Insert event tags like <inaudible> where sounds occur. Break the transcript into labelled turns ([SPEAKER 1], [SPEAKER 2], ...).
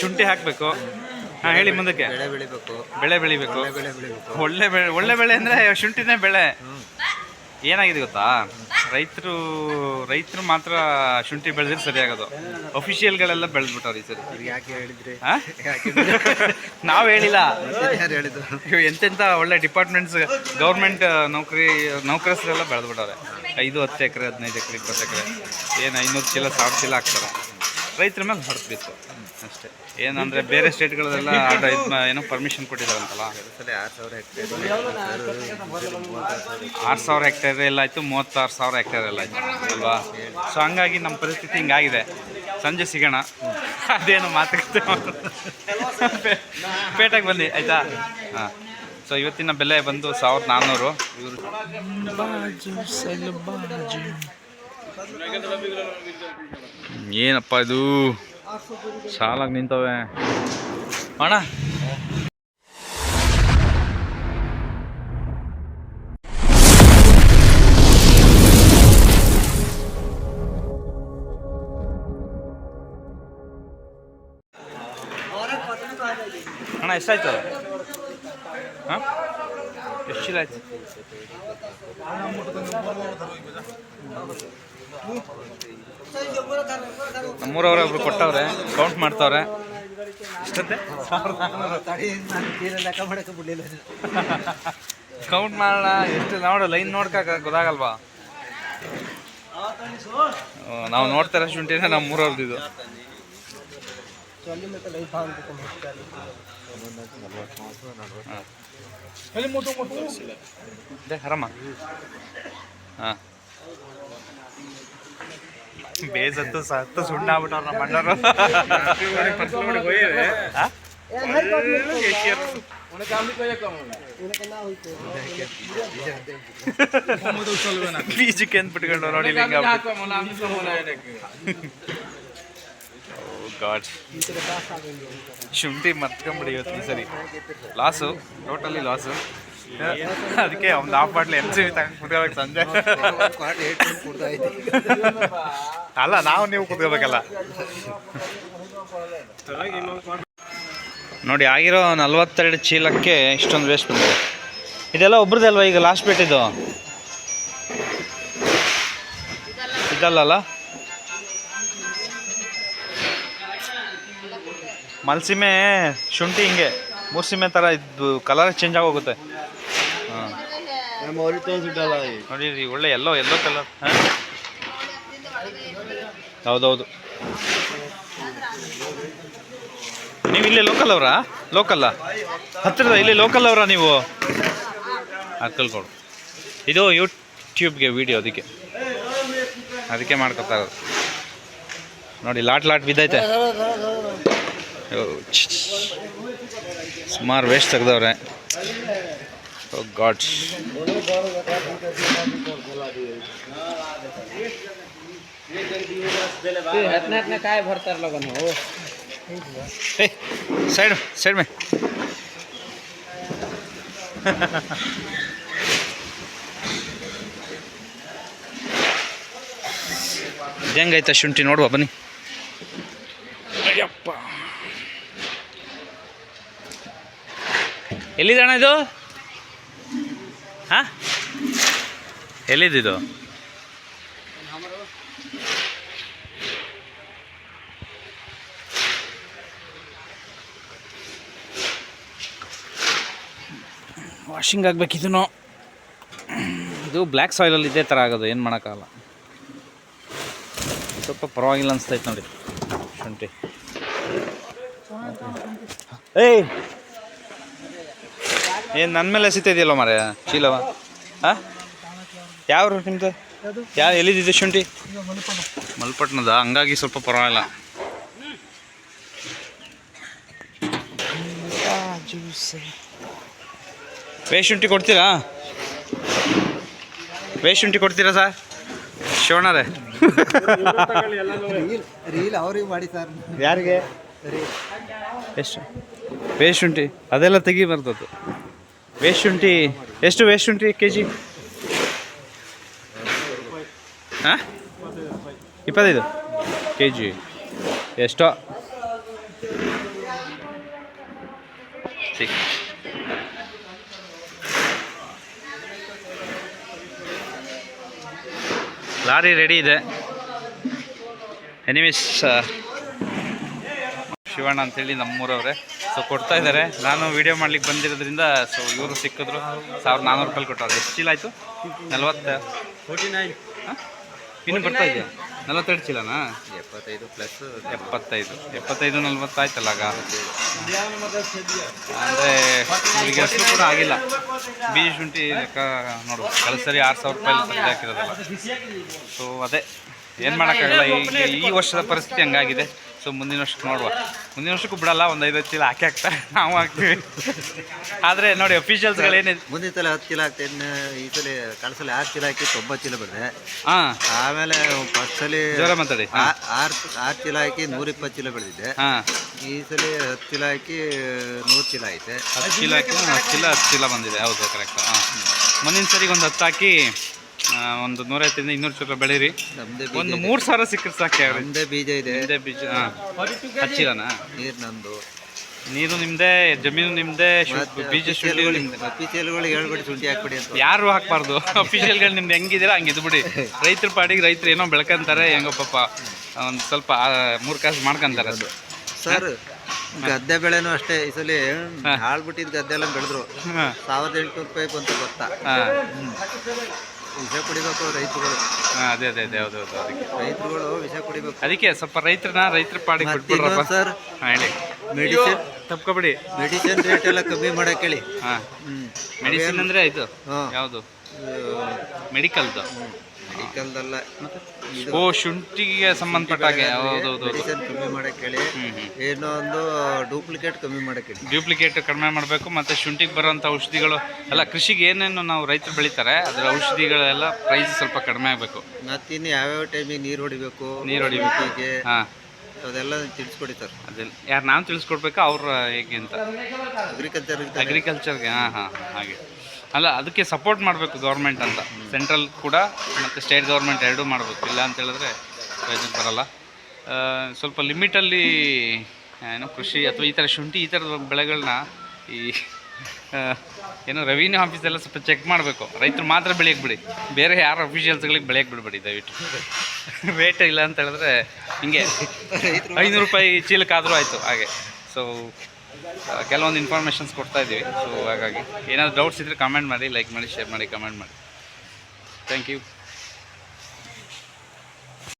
[SPEAKER 1] ಶುಂಠಿ ಹಾಕಬೇಕು. ಹಾಂ ಹೇಳಿ ಮುಂದಕ್ಕೆ.
[SPEAKER 2] ಬೆಳೆ ಬೆಳಿಬೇಕು.
[SPEAKER 1] ಬೆಳೆ ಬೆಳಿಬೇಕು.
[SPEAKER 2] ಬೆಳೆ ಬೆಳೆ ಬೆಳಿಬೇಕು.
[SPEAKER 1] ಒಳ್ಳೆ ಬೆಳೆ ಒಳ್ಳೆ ಬೆಳೆ ಅಂದರೆ ಶುಂಠಿನೇ ಬೆಳೆ. ಏನಾಗಿದೆ ಗೊತ್ತಾ? ರೈತರು ರೈತರು ಮಾತ್ರ ಶುಂಠಿ ಬೆಳೆದ್ರೆ ಸರಿಯಾಗೋದು. ಅಫಿಷಿಯಲ್ಗಳೆಲ್ಲ ಬೆಳೆದ್ಬಿಟ್ಟವ್ರು ಈ ಸರಿ.
[SPEAKER 2] ಯಾಕೆ ಹೇಳಿದ್ರಿ?
[SPEAKER 1] ನಾವು ಹೇಳಿಲ್ಲ.
[SPEAKER 2] ಹೇಳಿದ್ರು
[SPEAKER 1] ಎಂತೆಂಥ ಒಳ್ಳೆ ಡಿಪಾರ್ಟ್ಮೆಂಟ್ಸ್ ಗೌರ್ಮೆಂಟ್ ನೌಕರಿ ನೌಕರಸ್ಥರೆಲ್ಲ ಬೆಳೆದ್ಬಿಟ್ಟವ್ರೆ. ಐದು ಹತ್ತು ಎಕರೆ ಹದಿನೈದು ಎಕರೆ ಇಪ್ಪತ್ತು ಎಕರೆ. ಏನು ಐನೂರು ಚೀಲ ಸಾವಿರ ಚೀಲ ಹಾಕ್ತಾರೆ. ರೈತರ ಮೇಲೆ ಹೊರತು ಅಷ್ಟೇ. ಏನಂದರೆ ಬೇರೆ ಸ್ಟೇಟ್ಗಳಲ್ಲೆಲ್ಲ ಆರ್ಡರ್ ಏನೋ ಪರ್ಮಿಷನ್ ಕೊಟ್ಟಿದ್ದಾರಂತಲ್ಲ.
[SPEAKER 2] ಆರು ಸಾವಿರ ಹೆಕ್ಟೇರ್
[SPEAKER 1] ಎಲ್ಲ ಆಯಿತು, ಮೂವತ್ತಾರು ಸಾವಿರ ಹೆಕ್ಟೇರ್ ಎಲ್ಲ ಆಯಿತು, ಅಲ್ವಾ? ಸೊ ಹಂಗಾಗಿ ನಮ್ಮ ಪರಿಸ್ಥಿತಿ ಹಿಂಗಾಗಿದೆ. ಸಂಜೆ ಸಿಗೋಣ. ಅದೇನು ಮಾತುಕತೆ ಪೇಟೆಗೆ ಬನ್ನಿ, ಆಯಿತಾ? ಹಾಂ. ಸೊ ಇವತ್ತಿನ ಬೆಲೆ ಬಂದು ಸಾವಿರದ ನಾನ್ನೂರು. ಏನಪ್ಪ ಇದು? ಸಾಲಾಗಿ ನಿಂತವೆ. ಅಣ್ಣ. ಅಣ್ಣ ಎಷ್ಟಾಯ್ತು? ಹಾಂ? ಆಯ್ತು? ನಮ್ಮೂರವ್ರೆ ಒಬ್ರು ಕೊಟ್ಟವ್ರೆ ಕೌಂಟ್ ಮಾಡ್ತವ್ರೆ. ಕೌಂಟ್ ಮಾಡೋಣ ಎಷ್ಟು ನೋಡು ಲೈನ್ ನೋಡ್ಕಾಕ ಗೊತ್ತಾಗಲ್ವಾ? ನಾವು ನೋಡ್ತಾರೆ ಶುಂಠಿ ನಮ್ಮ ಮೂರವ್ರದ್ದು ಇದು. ಹರಮ್ಮ. ಹಾಂ. ಬೇಸತ್ತು ಸತ್ತು ಸುಣ್ಣ ಆಗ್ಬಿಟ್ಟವ್ರು ನಮ್ಮ ಅಣ್ಣರು? ಬೀಜಕ್ಕೆ ಅಂತ ಬಿಟ್ಕೊಂಡು ನೋಡಿ ಇಲ್ಲಿ ಗಾಡ್ ಶುಂಠಿ ಮರ್ತ್ಕೊಂಬಿಡಿ ಇವತ್ತು ಸರಿ. ಲಾಸು ಟೋಟಲಿ ಲಾಸು ಅದಕ್ಕೆ ಒಂದು ಹಾಫ್ ಬಾಟ್ಲಿ ಎಂ ಸಿ ತಗೊಂಡು ಕುತ್ಕೋಬೇಕು ಸಂಜೆ.
[SPEAKER 2] ಇದ್ದೆ
[SPEAKER 1] ಅಲ್ಲ ನಾವು ನೀವು ಕುತ್ಕೋಬೇಕಲ್ಲ. ನೋಡಿ ಆಗಿರೋ ನಲ್ವತ್ತೆರಡು ಚೀಲಕ್ಕೆ ಇಷ್ಟೊಂದು ವೇಸ್ಟ್ ಬಂದಿದೆ. ಇದೆಲ್ಲ ಒಬ್ರದಲ್ವಾ ಅಲ್ವಾ ಈಗ ಲಾಸ್ಟ್ ಬಿಟ್ಟಿದ್ದು ಇದಲ್ಲಲ್ಲ? ಮಲ್ಸಿಮೆ ಶುಂಠಿ ಹಿಂಗೆ ಮೂರ್ಸಿಮೆ ಥರ ಇದು ಕಲರ್ ಚೇಂಜ್ ಆಗೋಗುತ್ತೆ. ಹಾಂ. ನೋಡಿ ಒಳ್ಳೆ ಎಲ್ಲೋ ಎಲ್ಲೋ ಕಲರ್ ಹಾಂ. ಹೌದೌದು. ನೀವು ಇಲ್ಲಿ ಲೋಕಲ್ ಅವರಾ? ಲೋಕಲ್ಲ ಹತ್ತಿರದ ಇಲ್ಲಿ ಲೋಕಲ್ ಅವರಾ ನೀವು? ಹಾಕಲ್ಕೊಡು ಇದು ಯೂಟ್ಯೂಬ್ಗೆ ವಿಡಿಯೋ ಅದಕ್ಕೆ. ಅದಕ್ಕೆ ಮಾಡ್ಕೊತಾರ ನೋಡಿ, ಲಾಟ್ ಲಾಟ್ ಬಿದ್ದೈತೆ. ಸುಮಾರು ವೇಸ್ಟ್ ತೆಗ್ದವ್ರೆ. ಓ ಗಾಡ್
[SPEAKER 2] काय भरतार लगन हो
[SPEAKER 1] ಏ ಸೈಡ್ ಸೈಡ್ ಮೇ ಹೆಂಗೈತೆ ಶುಂಠಿ ನೋಡುವ ಬನ್ನಿ ಅಯ್ಯಪ್ಪ ಎಲ್ಲಿದೆ ಅಣ್ಣ ಇದು ಹಾಂ ಎಲ್ಲಿದ್ದಿದು ವಾಷಿಂಗ್ ಆಗಬೇಕಿದನು ಇದು ಬ್ಲ್ಯಾಕ್ ಸಾಯಿಲಲ್ಲಿ ಇದೇ ಥರ ಆಗೋದು ಏನು ಮಾಡೋಕ್ಕಾಗಲ್ಲ. ಸ್ವಲ್ಪ ಪರವಾಗಿಲ್ಲ ಅನಿಸ್ತೈತೆ ನೋಡಿ. ಶುಂಠಿ. ಏಯ್! ಏನು ನನ್ನ ಮೇಲೆ ಎಸಿತಿದೆಯಲ್ಲ ಮಾರ ಚೀಲವ? ಹಾಂ ಯಾವ್ರು ನಿಮ್ಮದು ಯಾವ ಎಲ್ಲಿದ್ದಿದೆ ಶುಂಠಿ? ಮಲ್ಪಟ್ಟಣದ ಹಂಗಾಗಿ ಸ್ವಲ್ಪ ಪರವಾಗಿಲ್ಲ. ವೇ ಶುಂಠಿ ಕೊಡ್ತೀರಾ? ಶುಂಠಿ ಕೊಡ್ತೀರಾ ಸರ್? ಶಿವಣ್ಣರೇ.
[SPEAKER 2] ರೀಲ್ ಅವ್ರಿಗೆ ಮಾಡಿ ಸರ್.
[SPEAKER 1] ಯಾರಿಗೆ? ಎಷ್ಟು? ವೇಸ್ಟ್ ಶುಂಠಿ ಅದೆಲ್ಲ ತೆಗಿ ಬರ್ತದ್ದು ವೇಸ್ಟ್ ಶುಂಠಿ ಎಷ್ಟು ವೇಸ್ಟ್ ಶುಂಠಿ ಕೆ ಜಿ ಹಾಂ? ಇಪ್ಪತ್ತೈದು. ಕೆ ಜಿ ಎಷ್ಟೋ ಲಾರಿ ರೆಡಿ ಇದೆ. ಎನಿಮಿಸ್ ಶಿವಣ್ಣ ಅಂತೇಳಿ ನಮ್ಮೂರವ್ರೆ. ಸೊ ಕೊಡ್ತಾ ಇದ್ದಾರೆ. ನಾನು ವೀಡಿಯೋ ಮಾಡ್ಲಿಕ್ಕೆ ಬಂದಿರೋದ್ರಿಂದ ಸೊ ಇವರು ಸಿಕ್ಕಿದ್ರು. ಸಾವಿರದ ನಾನ್ನೂರು ರೂಪಾಯಿ ಕೊಟ್ಟವ್ರು. ಎಷ್ಟು ಚೀಲ ಆಯಿತು? ನಲ್ವತ್ತು
[SPEAKER 2] ಫೋರ್ಟಿ ನೈನ್
[SPEAKER 1] ಇನ್ನೂ ಬರ್ತಾ ಇದೆಯಾ? ನಲ್ವತ್ತೆರಡು ಚೀಲನಾ?
[SPEAKER 2] ಎಪ್ಪತ್ತೈದು ಪ್ಲಸ್
[SPEAKER 1] ಎಪ್ಪತ್ತೈದು. ಎಪ್ಪತ್ತೈದು ನಲ್ವತ್ತಾಯ್ತಲ್ಲ ಆಗ? ಅಂದರೆ ಈಗ ಅಷ್ಟು ಕೂಡ ಆಗಿಲ್ಲ. ಬೀಜ ಶುಂಠಿ ಲೆಕ್ಕ ನೋಡು ಕಳೆದ ಸರಿ ಆರು ಸಾವಿರ ರೂಪಾಯಿ ಹಾಕಿರೋದಲ್ಲ. ಸೊ ಅದೇ ಏನು ಮಾಡೋಕ್ಕಾಗಲ್ಲ? ಈಗ ಈ ವರ್ಷದ ಪರಿಸ್ಥಿತಿ ಹಂಗಾಗಿದೆ. ಸೊ ಮುಂದಿನ ವರ್ಷಕ್ಕೆ ನೋಡುವ. ಮುಂದಿನ ವರ್ಷಕ್ಕೂ ಬಿಡಲ್ಲ ಒಂದು ಐದು ಚೀಲ ಹಾಕಿ ಹಾಕ್ತಾರೆ. ನಾವು ಹಾಕ್ತೀವಿ. ಆದರೆ ನೋಡಿ ಅಫಿಷಿಯಲ್ಸ್ಗಳೇನಿದೆ
[SPEAKER 2] ಮುಂದಿನ ಸಲ ಹತ್ತು ಚೀಲ ಹಾಕ್ತಾ ಇನ್ನು ಈ ಸಲ ಕಳಿಸಲಿ ಆರು ಚೀಲ ಹಾಕಿ ತೊಂಬತ್ತು ಚೀಲ ಬಿಡ್ರೆ
[SPEAKER 1] ಹಾಂ.
[SPEAKER 2] ಆಮೇಲೆ ಫಸ್ಟ್ ಸಲ
[SPEAKER 1] ಜ್ವರ ಮಾತಾಡಿ.
[SPEAKER 2] ಆರು ಆರು ಚೀಲ ಹಾಕಿ ನೂರಿಪ್ಪತ್ತು ಚೀಲ ಬೆಳೆದಿದ್ದೆ
[SPEAKER 1] ಹಾಂ.
[SPEAKER 2] ಈ ಸಲ ಹತ್ತು ಚೀಲ ಹಾಕಿ ನೂರು ಚೀಲ ಐತೆ
[SPEAKER 1] ಹತ್ತು ಚೀಲ ಹಾಕಿ ಹತ್ತು ಚೀಲ ಹತ್ತು ಚೀಲ ಬಂದಿದೆ. ಹೌದು ಕರೆಕ್ಟ್ ಹಾಂ. ಮುಂದಿನ ಸರಿಗೆ ಒಂದು ಹತ್ತು ಹಾಕಿ ಒಂದು ನೂರೈವತ್ತರಿಂದ ಇನ್ನೂರು ಚೀಲ ಬೆಳೀರಿ. ಒಂದು ಮೂರ್ ಸಾವಿರ ಸಿಕ್ಕರೆ ಸಾಕು
[SPEAKER 2] ಬೀಜ ಇದೆ.
[SPEAKER 1] ಬೀಜ ಹಾಂ. ಹತ್ತು ಚೀಲನಾ
[SPEAKER 2] ನೀರು ನಂದು
[SPEAKER 1] ನೀರು ನಿಮ್ಮದೇ ಜಮೀನು ನಿಮ್ಮದೇ ಬೀಜ ಶುಂಠಿ ನಿಮ್ಮದೇ
[SPEAKER 2] ಅಫೀಸಿಯಲ್ಗಳು ಹೇಳ್ಬಿಡಿ ಶುಂಠಿ ಹಾಕ್ಬಿಡಿ ಅಂತ.
[SPEAKER 1] ಯಾರು ಹಾಕ್ಬಾರ್ದು? ಅಫಿಷಿಯಲ್ಗಳು ನಿಮ್ದು ಹೆಂಗಿದ್ದೀರಾ? ಹಂಗೆ ಇದ್ಬಿಡಿ ರೈತರ ಪಾಡಿಗೆ ರೈತರು ಏನೋ ಬೆಳ್ಕೊಂತಾರೆ ಹೆಂಗೋ ಪಾಪ. ಒಂದು ಸ್ವಲ್ಪ ಮೂರು ಕಾಸು ಮಾಡ್ಕೊಂತಾರೆ ಅದು.
[SPEAKER 2] ಸರ್ ಗದ್ದೆ ಬೆಳೆನೂ ಅಷ್ಟೇ. ಈ ಸಲ ಹಾಳ್ಬಿಟ್ಟಿದ್ ಗದ್ದೆ ಎಲ್ಲ ಬೆಳೆದ್ರು ಸಾವಿರದ ಎಂಟುನೂರು ರೂಪಾಯಿ ಬಂತು ಗೊತ್ತಾ? ವಿಷ ಕುಡಿಬೇಕು ರೈತರುಗಳು.
[SPEAKER 1] ಹಾ, ಅದೇ ಅದೇ ಅದೇ ಹೌದು ಹೌದು ಅದಕ್ಕೆ.
[SPEAKER 2] ರೈತರುಗಳು ವಿಷ ಕುಡಿಬೇಕು.
[SPEAKER 1] ಅದಕ್ಕೆ ಸ್ವಲ್ಪ ರೈತರನ್ನ ರೈತರ ಪಾಡಿಗೆ
[SPEAKER 2] ಮತ್ತೆ
[SPEAKER 1] ಬಿಟ್ಬಿಡ್ರಪ್ಪ.
[SPEAKER 2] ಇನ್ನೊಂದು ಸರ್
[SPEAKER 1] ಹಾಂ ಹೇಳಿ.
[SPEAKER 2] ಮೆಡಿಸಿನ್
[SPEAKER 1] ತಪ್ಕೊಬಿಡಿ.
[SPEAKER 2] ಮೆಡಿಸಿನ್ ರೇಟ್ ಎಲ್ಲ ಕಮ್ಮಿ ಮಾಡಕ್ಕೆ ಹೇಳಿ.
[SPEAKER 1] ಹಾಂ.
[SPEAKER 2] ಹ್ಮ್.
[SPEAKER 1] ಮೆಡಿಸಿನ್ ಅಂದ್ರೆ ಇದು
[SPEAKER 2] ಹಾಂ.
[SPEAKER 1] ಯಾವುದು? ಮೆಡಿಕಲ್ದು. ಓ ಶುಂಠಿಗೆ ಸಂಬಂಧಪಟ್ಟ ಹಾಗೆ. ಹೌದು ಹೌದು ಹೌದು
[SPEAKER 2] ಮೆಡಿಸಿನ್ ಕಮ್ಮಿ ಮಾಡಕ್ಕೆ ಹೇಳಿ. ಏನೋ ಒಂದು ಡೂಪ್ಲಿಕೇಟ್ ಕಮ್ಮಿ ಮಾಡಕ್ಕೆ ಹೇಳಿ.
[SPEAKER 1] ಡ್ಯೂಪ್ಲಿಕೇಟ್ ಕಡಿಮೆ ಮಾಡಬೇಕು. ಮತ್ತು ಶುಂಠಿಗೆ ಬರುವಂಥ ಔಷಧಿಗಳು ಅಲ್ಲ ಕೃಷಿಗೆ ಏನೇನು ನಾವು ರೈತರು ಬೆಳೀತಾರೆ ಅದರ ಔಷಧಿಗಳೆಲ್ಲ ಪ್ರೈಸ್ ಸ್ವಲ್ಪ ಕಡಿಮೆ ಆಗಬೇಕು.
[SPEAKER 2] ಮತ್ತಿನ್ನು ಯಾವ್ಯಾವ ಟೈಮಿಗೆ ನೀರು ಹೊಡಿಬೇಕು
[SPEAKER 1] ನೀರು ಹೊಡಿಬೇಕು.
[SPEAKER 2] ಹೀಗೆ
[SPEAKER 1] ಹಾಂ.
[SPEAKER 2] ಅದೆಲ್ಲ ತಿಳಿಸ್ಕೊಡಿ ಸರ್
[SPEAKER 1] ಅದೆಲ್ಲ ಯಾರು ನಾನು ತಿಳಿಸ್ಕೊಡ್ಬೇಕು ಅವ್ರು ಹೇಗೆ ಅಂತ.
[SPEAKER 2] ಅಗ್ರಿಕಲ್ಚರ್
[SPEAKER 1] ಅಗ್ರಿಕಲ್ಚರ್ಗೆ ಹಾಂ ಹಾಂ ಹಾಗೆ. ಅಲ್ಲ ಅದಕ್ಕೆ ಸಪೋರ್ಟ್ ಮಾಡಬೇಕು ಗೌರ್ಮೆಂಟ್ ಅಂತ. ಸೆಂಟ್ರಲ್ ಕೂಡ ಮತ್ತು ಸ್ಟೇಟ್ ಗೌರ್ಮೆಂಟ್ ಎರಡೂ ಮಾಡಬೇಕು. ಇಲ್ಲ ಅಂತ ಹೇಳಿದ್ರೆ ಪ್ರಯೋಜನ ಬರಲ್ಲ. ಸ್ವಲ್ಪ ಲಿಮಿಟಲ್ಲಿ ಏನು ಕೃಷಿ ಅಥವಾ ಈ ಥರ ಶುಂಠಿ ಈ ಥರದ ಬೆಳೆಗಳನ್ನ ಈ ಏನು ರೆವಿನ್ಯೂ ಆಫೀಸೆಲ್ಲ ಸ್ವಲ್ಪ ಚೆಕ್ ಮಾಡಬೇಕು. ರೈತರು ಮಾತ್ರ ಬೆಳೆಯಕ್ಕೆ ಬಿಡಿ. ಬೇರೆ ಯಾರು ಅಫಿಷಿಯಲ್ಸ್ಗಳಿಗೆ ಬೆಳೆಯಕ್ಕೆ ಬಿಡಬೇಡಿ ದಯವಿಟ್ಟು. ರೇಟ್ ಇಲ್ಲ ಅಂತ ಹೇಳಿದ್ರೆ ಹಿಂಗೆ <laughs> ಐನೂರು ರೂಪಾಯಿ ಚೀಲಕ್ಕಾದರೂ ಆಯಿತು ಹಾಗೆ. ಸೊ ಕೆಲವೊಂದು ಇನ್ಫಾರ್ಮೇಷನ್ಸ್ ಕೊಡ್ತಾ ಇದ್ದೀವಿ. ಸೊ ಹಾಗಾಗಿ ಏನಾದರೂ ಡೌಟ್ಸ್ ಇದ್ದರೆ ಕಮೆಂಟ್ ಮಾಡಿ ಲೈಕ್ ಮಾಡಿ ಶೇರ್ ಮಾಡಿ ಕಮೆಂಟ್ ಮಾಡಿ. Thank you